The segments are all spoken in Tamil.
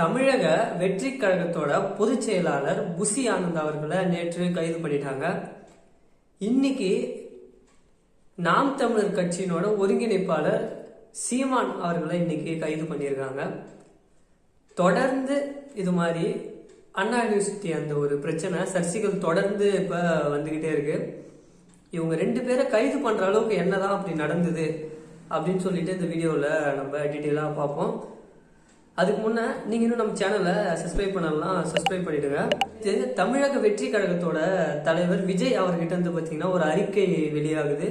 தமிழக வெற்றி கழகத்தோட பொதுச் செயலாளர் புசி ஆனந்த் அவர்களை நேற்று கைது பண்ணிட்டாங்க. இன்னைக்கு நாம் தமிழர் கட்சியினோட ஒருங்கிணைப்பாளர் சீமான் அவர்களை இன்னைக்கு கைது பண்ணியிருக்காங்க. தொடர்ந்து இது மாதிரி அண்ணா யூனிவர்சிட்டி அந்த ஒரு பிரச்சனை சர்ச்சைகள் தொடர்ந்து இப்ப வந்துகிட்டே இருக்கு. இவங்க ரெண்டு பேரை கைது பண்ற அளவுக்கு என்னதான் அப்படி நடந்தது அப்படின்னு சொல்லிட்டு இந்த வீடியோவில் நம்ம டீட்டெயிலாக பார்ப்போம். அதுக்கு முன்னே நீங்கள் இன்னும் நம்ம சேனலை சப்ஸ்கிரைப் பண்ணலாம் சப்ஸ்கிரைப் பண்ணிடுங்க. தமிழக வெற்றி கழகத்தோட தலைவர் விஜய் அவர்கிட்ட வந்து பார்த்தீங்கன்னா ஒரு அறிக்கை வெளியாகுது.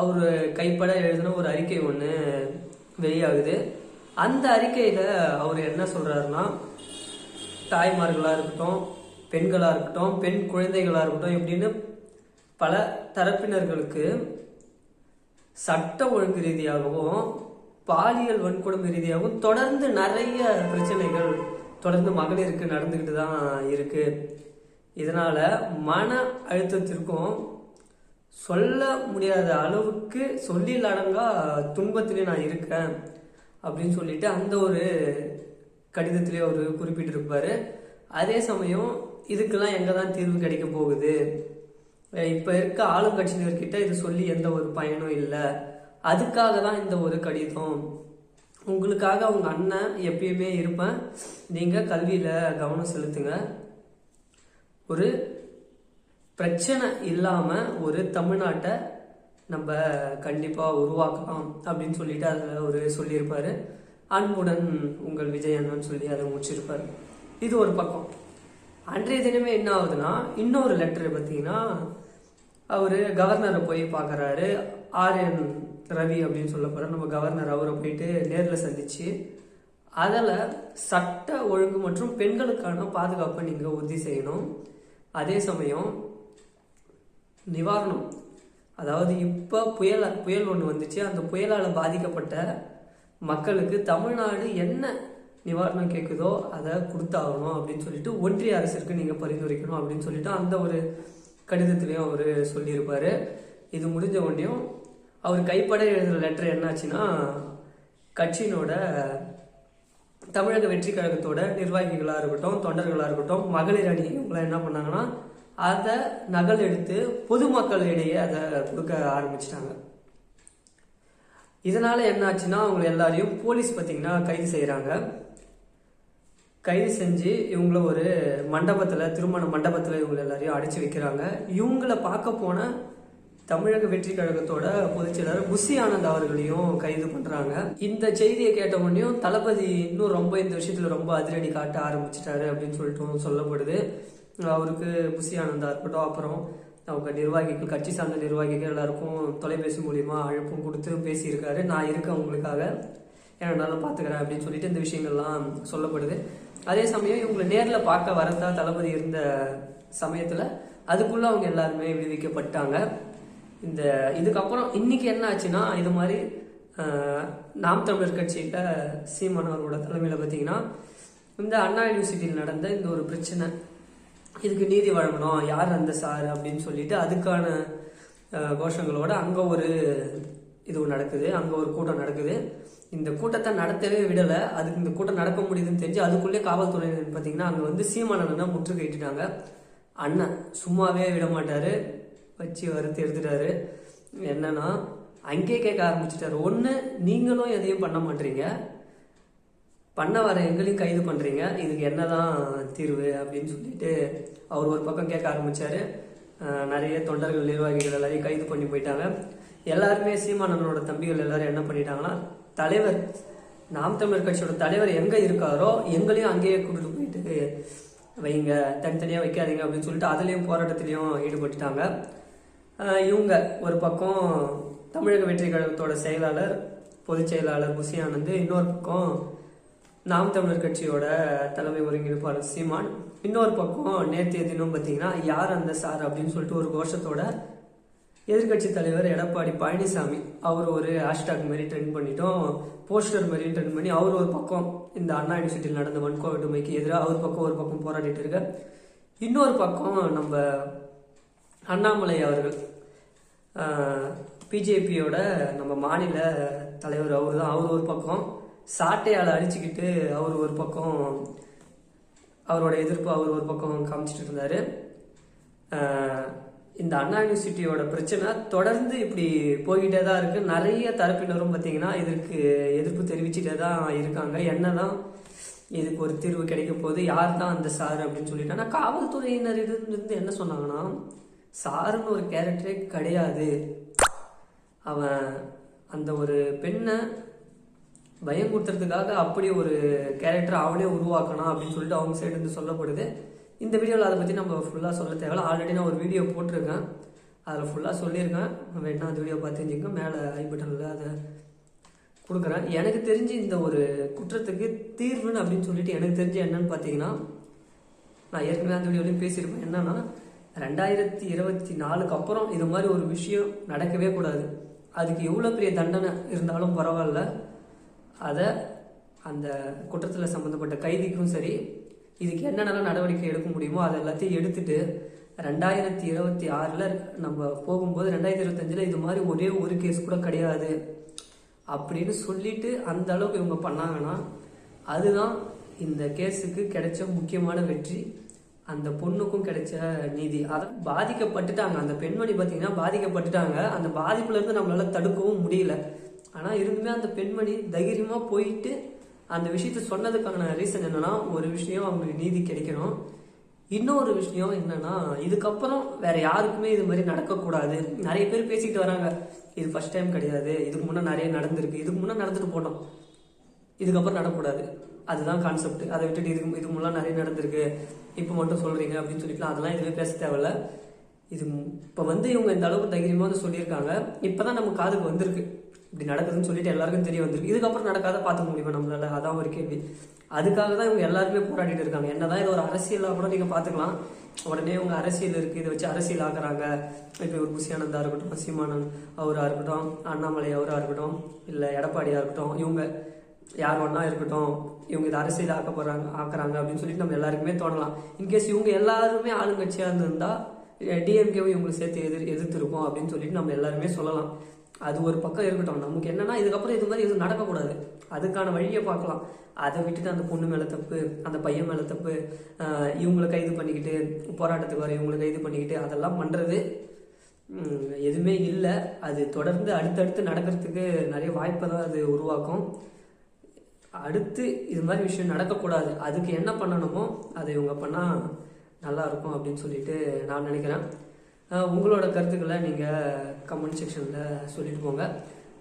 அவர் கைப்பட எழுதின ஒரு அறிக்கை ஒன்று வெளியாகுது. அந்த அறிக்கையில் அவர் என்ன சொல்கிறாருன்னா தாய்மார்களாக இருக்கட்டும் பெண்களாக இருக்கட்டும் பெண் குழந்தைகளாக இருக்கட்டும் இப்படின்னு பல தரப்பினர்களுக்கு சட்ட ஒழுங்கு ரீதியாகவும் பாலியல் வன்கொடுமை ரீதியாகவும் தொடர்ந்து நிறைய பிரச்சனைகள் தொடர்ந்து மகளிருக்கு நடந்துக்கிட்டு தான் இருக்கு. இதனால மன அழுத்தத்திற்கும் சொல்ல முடியாத அளவுக்கு சொல்லில் அடங்கா துன்பத்திலே நான் இருக்கேன் அப்படின்னு சொல்லிட்டு அந்த ஒரு கடிதத்திலே அவர் குறிப்பிட்டிருப்பாரு. அதே சமயம் இதுக்கெல்லாம் எங்கே தான் தீர்வு கிடைக்க போகுது? இப்போ இருக்க ஆளுங்கட்சியினர்கிட்ட இது சொல்லி எந்த ஒரு பயனும் இல்லை. அதுக்காக தான் இந்த ஒரு கடிதம். உங்களுக்காக அவங்க அண்ணன் எப்பயுமே இருப்பேன். நீங்கள் கல்வியில் கவனம் செலுத்துங்க. ஒரு பிரச்சனை இல்லாமல் ஒரு தமிழ்நாட்டை நம்ம கண்டிப்பாக உருவாக்கலாம் அப்படின்னு சொல்லிட்டு அதில் ஒரு சொல்லியிருப்பார். அன்புடன் உங்கள் விஜய் அண்ணன் சொல்லி அதை முடிச்சிருப்பாரு. இது ஒரு பக்கம். அன்றைய தினமே என்ன ஆகுதுன்னா இன்னொரு லெட்டர் பார்த்தீங்கன்னா அவர் கவர்னரை போய் பார்க்குறாரு. ஆர்என் ரவி அப்படின்னு சொல்ல போற நம்ம கவர்னர் அவரை போயிட்டு நேரில் சந்திச்சு அதில் சட்ட ஒழுங்கு மற்றும் பெண்களுக்கான பாதுகாப்பை நீங்கள் உறுதி செய்யணும். அதே சமயம் நிவாரணம். அதாவது இப்போ புயல் புயல் ஒன்று வந்துச்சு. அந்த புயலால் பாதிக்கப்பட்ட மக்களுக்கு தமிழ்நாடு என்ன நிவாரணம் கேட்குதோ அதை கொடுத்தாகணும் அப்படின்னு சொல்லிட்டு ஒன்றிய அரசிற்கு நீங்கள் பரிந்துரைக்கணும் அப்படின்னு சொல்லிட்டு அந்த ஒரு கடிதத்திலையும் அவர் சொல்லியிருப்பார். இது முடிஞ்ச உடனேயும் அவர் கைப்பட எழுதுகிற லெட்டர் என்னாச்சுன்னா கட்சியினோட தமிழக வெற்றி கழகத்தோட நிர்வாகிகளாக இருக்கட்டும் தொண்டர்களாக இருக்கட்டும் மகளிர் அணி இவங்களாம் என்ன பண்ணாங்கன்னா அதை நகல் எடுத்து பொதுமக்களிடையே அதை கொடுக்க ஆரம்பிச்சிட்டாங்க. இதனால என்ன ஆச்சுன்னா அவங்க எல்லாரையும் போலீஸ் பார்த்தீங்கன்னா கைது செய்கிறாங்க கைது செஞ்சு இவங்கள ஒரு மண்டபத்தில் திருமண மண்டபத்தில் இவங்க எல்லாரையும் அடைச்சி வைக்கிறாங்க. இவங்கள பார்க்க போன தமிழக வெற்றி கழகத்தோட பொதுச் செயலாளர் புசி ஆனந்த் அவர்களையும் கைது பண்றாங்க. இந்த செய்தியை கேட்ட உடனேயும் தளபதி இன்னும் ரொம்ப இந்த விஷயத்துல ரொம்ப அதிரடி காட்ட ஆரம்பிச்சிட்டாரு அப்படின்னு சொல்லிட்டு சொல்லப்படுது. அவருக்கு புசி ஆனந்தா இருக்கட்டும் அப்புறம் அவங்க நிர்வாகிகள் கட்சி சார்ந்த நிர்வாகிகள் எல்லாருக்கும் தொலைபேசி மூலியமா அழைப்பும் கொடுத்து பேசியிருக்காரு. நான் இருக்கேன் உங்களுக்காக. என்னாலும் பார்த்துக்கிறேன் அப்படின்னு சொல்லிட்டு இந்த விஷயங்கள்லாம் சொல்லப்படுது. அதே சமயம் இவங்களை நேரில் பார்க்க வரதா தளபதி இருந்த சமயத்தில் அதுக்குள்ள அவங்க எல்லாருமே விடுவிக்கப்பட்டாங்க. இந்த இதுக்கப்புறம் இன்னைக்கு என்ன ஆச்சுன்னா இது மாதிரி நாம் தமிழர் கட்சியில் சீமான் அவரோட தலைமையில் பார்த்தீங்கன்னா இந்த அண்ணா யூனிவர்சிட்டியில் நடந்த இந்த ஒரு பிரச்சனை இதுக்கு நீதி வழங்கணும் யார் அந்த சார் அப்படின்னு சொல்லிட்டு அதுக்கான கோஷங்களோட அங்கே ஒரு இது நடக்குது அங்கே ஒரு கூட்டம் நடக்குது. இந்த கூட்டத்தை நடத்தவே விடலை அதுக்கு இந்த கூட்டம் நடக்க முடியுதுன்னு தெரிஞ்சு அதுக்குள்ளே காவல்துறையினர் பார்த்தீங்கன்னா அங்கே வந்து சீமானந்தனை முற்றுகையிட்டுட்டாங்க. அண்ணன் சும்மாவே விட மாட்டார். வச்சு வறுத்து எடுத்துட்டாரு என்னன்னா அங்கேயே கேட்க ஆரம்பிச்சிட்டாரு. ஒன்று நீங்களும் எதையும் பண்ண மாட்டீங்க. பண்ண வர எங்களையும் கைது பண்ணுறீங்க இதுக்கு என்னதான் தீர்வு அப்படின்னு சொல்லிட்டு அவர் ஒரு பக்கம் கேட்க ஆரம்பித்தார் நிறைய தொண்டர்கள் நிர்வாகிகள் எல்லாரையும் கைது பண்ணி போயிட்டாங்க. எல்லாருமே சீமானந்தனோட தம்பிகள் எல்லாரும் என்ன பண்ணிட்டாங்கன்னா தலைவர் நாம் தமிழர் கட்சியோட தலைவர் எங்கே இருக்காரோ எங்களையும் அங்கேயே கூட்டிட்டு போயிட்டு வைங்க தனித்தனியாக வைக்காதீங்க அப்படின்னு சொல்லிட்டு அதுலேயும் போராட்டத்திலையும் ஈடுபட்டுட்டாங்க. இவங்க ஒரு பக்கம் தமிழக வெற்றி கழகத்தோட செயலாளர் பொதுச் செயலாளர் புசி ஆனந்த் இன்னொரு பக்கம் நாம் தமிழர் கட்சியோட தலைமை ஒருங்கிணைப்பாளர் சீமான் இன்னொரு பக்கம் நேற்றைய தினம் பார்த்தீங்கன்னா யார் அந்த சார் அப்படின்னு சொல்லிட்டு ஒரு கோஷத்தோட எதிர்க்கட்சி தலைவர் எடப்பாடி பழனிசாமி அவர் ஒரு ஹேஷ்டாக் மாதிரி ட்ரெண்ட் பண்ணிட்டோம் போஸ்டர் மாதிரி ட்ரெண்ட் பண்ணி அவர் ஒரு பக்கம் இந்த அண்ணா யூனிவர்சிட்டியில் நடந்த வன்கொடுமைக்கு எதிராக அவர் பக்கம் ஒரு பக்கம் போராடிட்டு இருக்க. இன்னொரு பக்கம் நம்ம அண்ணாமலை அவர்கள் பிஜேபியோட நம்ம மாநில தலைவர் அவர் தான். அவர் ஒரு பக்கம் சாட்டையால் அடிச்சுக்கிட்டு அவர் ஒரு பக்கம் அவரோட எதிர்ப்பு அவர் ஒரு பக்கம் காமிச்சிட்டு இருந்தார். இந்த அண்ணா யூனிவர்சிட்டியோட பிரச்சனை தொடர்ந்து இப்படி போய்கிட்டே தான் இருக்குது நிறைய தரப்பினரும் பார்த்தீங்கன்னா இதற்கு எதிர்ப்பு தெரிவிச்சுட்டே தான் இருக்காங்க. என்ன தான் இதுக்கு ஒரு தீர்வு கிடைக்க போகுது யார் தான் அந்த சார் அப்படின்னு சொல்லிட்டு. ஆனால் காவல்துறையினர் இருந்து என்ன சொன்னாங்கன்னா சாருன்னு ஒரு கேரக்டரே கிடையாது. அவன் அந்த ஒரு பெண்ணை பயம் கொடுத்துறதுக்காக அப்படி ஒரு கேரக்டர் அவனே உருவாக்கணும் அப்படின்னு சொல்லிட்டு அவங்க சைடு இருந்து சொல்லப்படுது. இந்த வீடியோவில் அதை பற்றி நம்ம ஃபுல்லாக சொல்ல தேவையில்ல. ஆல்ரெடி நான் ஒரு வீடியோ போட்டிருக்கேன். அதில் ஃபுல்லாக சொல்லியிருக்கேன். வேணா அந்த வீடியோ பார்த்து மேலே ஐ பட்டனில் அதை கொடுக்குறேன். எனக்கு தெரிஞ்சு இந்த ஒரு குற்றத்துக்கு தீர்வுன்னு அப்படின்னு சொல்லிட்டு எனக்கு தெரிஞ்சு என்னன்னு பார்த்தீங்கன்னா நான் ஏற்கனவே அந்த வீடியோலையும் பேசியிருப்பேன். என்னன்னா ரெண்டாயிரத்தி இருபத்தி நாலுக்கு அப்புறம் இது மாதிரி ஒரு விஷயம் நடக்கவே கூடாது. அதுக்கு எவ்வளோ பெரிய தண்டனை இருந்தாலும் பரவாயில்ல. அதை அந்த குற்றத்தில் சம்மந்தப்பட்ட கைதிக்கும் சரி இதுக்கு என்னென்னலாம் நடவடிக்கை எடுக்க முடியுமோ அது எல்லாத்தையும் எடுத்துட்டு ரெண்டாயிரத்தி இருபத்தி ஆறில் நம்ம போகும்போது ரெண்டாயிரத்தி இருபத்தஞ்சில் இது மாதிரி ஒரே ஒரு கேஸ் கூட கிடையாது அப்படின்னு சொல்லிட்டு அந்த அளவுக்கு இவங்க பண்ணாங்கன்னா அதுதான் இந்த கேஸுக்கு கிடைச்ச முக்கியமான வெற்றி. அந்த பொண்ணுக்கும் கிடைச்ச நீதி. அதான் பாதிக்கப்பட்டுட்டாங்க. அந்த பெண்மணி பார்த்தீங்கன்னா பாதிக்கப்பட்டுட்டாங்க. அந்த பாதிப்புல இருந்து நம்மளால தடுக்கவும் முடியல. ஆனா இருந்துமே அந்த பெண்மணி தைரியமா போயிட்டு அந்த விஷயத்த சொன்னதுக்கான ரீசன் என்னன்னா ஒரு விஷயம் அவங்களுக்கு நீதி கிடைக்கணும். இன்னொரு விஷயம் என்னன்னா இதுக்கப்புறம் வேற யாருக்குமே இது மாதிரி நடக்கக்கூடாது. நிறைய பேர் பேசிக்கிட்டு வராங்க. இது ஃபர்ஸ்ட் டைம் கிடையாது. இதுக்கு முன்னே நிறைய நடந்திருக்கு. இதுக்கு முன்னே நடந்துட்டு போனோம். இதுக்கப்புறம் நடக்கக்கூடாது. அதுதான் கான்செப்ட் அதை விட்டுட்டு இதுக்கு இதுக்கு நிறைய நடந்திருக்கு. இப்போ மட்டும் சொல்கிறீங்க அப்படின்னு சொல்லிக்கலாம் அதெல்லாம் எதுவுமே பேச தேவையில்ல. இது இப்போ வந்து இவங்க இந்த அளவுக்கு தைரியமாக வந்து சொல்லியிருக்காங்க. இப்போ தான் நம்ம காதுக்கு வந்திருக்கு. இப்படி நடக்குதுன்னு சொல்லிட்டு எல்லாருக்கும் தெரிய வந்திருக்கு. இதுக்கப்புறம் நடக்காத பார்த்துக்க முடியுமா நம்மளால? அதான் ஒரு கேள்வி. அதுக்காக தான் இவங்க எல்லாருமே போராடிட்டு இருக்காங்க. என்னதான் இது ஒரு அரசியலாக கூட நீங்கள் பார்த்துக்கலாம். உடனே இவங்க அரசியல் இருக்குது இதை வச்சு அரசியல் ஆக்குறாங்க. இப்போ ஒரு புசியானந்தா இருக்கட்டும் சீமானந்த் அவராக இருக்கட்டும் அண்ணாமலை அவராக இருக்கட்டும் இல்லை எடப்பாடியாக இருக்கட்டும் இவங்க யார் ஒன்றா இருக்கட்டும் இவங்க இதை அரசியல் ஆக்க போகிறாங்க ஆக்குறாங்க அப்படின்னு சொல்லிட்டு நம்ம எல்லாருக்குமே தோணலாம். இன்கேஸ் இவங்க எல்லாருமே ஆளுங்கட்சியாக இருந்திருந்தா டிஎம்கேவும் இவங்களை சேர்த்து எதிர் எதிர்த்திருக்கோம் அப்படின்னு சொல்லிட்டு நம்ம எல்லாருமே சொல்லலாம். அது ஒரு பக்கம் இருக்கட்டும். நமக்கு என்னன்னா இதுக்கப்புறம் இது மாதிரி எதுவும் நடக்கக்கூடாது. அதுக்கான வழியை பார்க்கலாம். அதை விட்டுட்டு அந்த பொண்ணு மேலே தப்பு அந்த பையன் மேலே தப்பு இவங்களை கைது பண்ணிக்கிட்டு போராட்டத்துக்கு வர இவங்களை கைது பண்ணிக்கிட்டு அதெல்லாம் பண்ணுறது எதுவுமே இல்லை. அது தொடர்ந்து அடுத்தடுத்து நடக்கிறதுக்கு நிறைய வாய்ப்பை தான் அது உருவாக்கும். அடுத்து இது மாதிரி விஷயம் நடக்கக்கூடாது. அதுக்கு என்ன பண்ணணுமோ அதை இவங்க பண்ணால் நல்லா இருக்கும் அப்படின்னு சொல்லிட்டு நான் நினைக்கிறேன். உங்களோட கருத்துக்களை நீங்கள் கமெண்ட் செக்ஷனில் சொல்லிட்டு போங்க.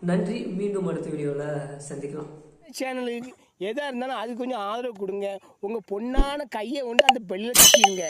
நன்றி. மீண்டும் அடுத்த வீடியோவில் சந்திக்கலாம். சேனலுக்கு எதாக இருந்தாலும் அது கொஞ்சம் ஆதரவு கொடுங்க. உங்கள் பொண்ணான கையை கொண்டு அந்த பெல்லில் கட்டிடுங்க